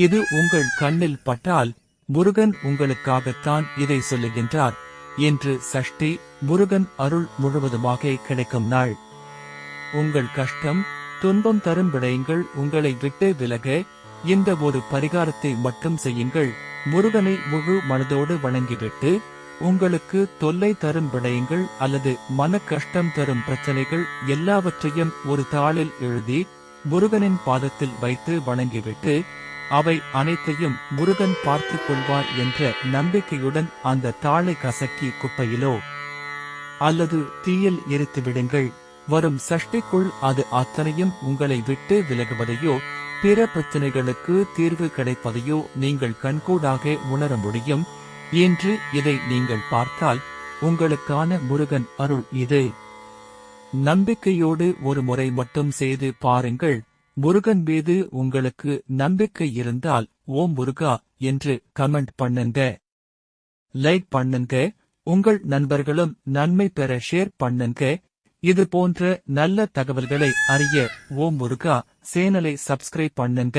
இது உங்கள் கண்ணில் பட்டால் முருகன் உங்களுக்காகத்தான் இதை சொல்லுகின்றார் என்று சஷ்டி முருகன் அருள் முழுவதுமாக கிடைக்கும் நாள். உங்கள் கஷ்டம் துன்பம் தரும் விடயங்கள் உங்களை விட்டு விலக இந்த ஒரு பரிகாரத்தை மட்டும் செய்யுங்கள் முருகனை முழு மனதோடு வணங்கிவிட்டு உங்களுக்கு தொல்லை தரும் விடயங்கள் அல்லது மன கஷ்டம் தரும் பிரச்சனைகள் எல்லாவற்றையும் ஒரு தாளில் எழுதி முருகனின் பாதத்தில் வைத்து வணங்கிவிட்டு அவை அனைத்தையும் முருகன் பார்த்துக் கொள்வார் என்ற நம்பிக்கையுடன் அந்த தாளை கசக்கி குப்பையிலோ அல்லது தீயில் எரித்து விடுங்கள். வரும் சஷ்டிக்குள் அது அத்தனையும் உங்களை விட்டு விலகுவதையோ பிற பிரச்சனைகளுக்கு தீர்வு கிடைப்பதையோ நீங்கள் கண்கூடாக உணர முடியும். என்று இதை நீங்கள் பார்த்தால் உங்களுக்கான முருகன் அருள் இது. நம்பிக்கையோடு ஒரு முறை மட்டும் செய்து பாருங்கள். முருகன் மீது உங்களுக்கு நம்பிக்கை இருந்தால் ஓம் முருகா என்று கமெண்ட் பண்ணுங்க. லைக் பண்ணுங்க. உங்கள் நண்பர்களும் நன்மை பெற ஷேர் பண்ணுங்க. இது போன்ற நல்ல தகவல்களை அறிய ஓம் முருகா சேனலை சப்ஸ்கிரைப் பண்ணுங்க.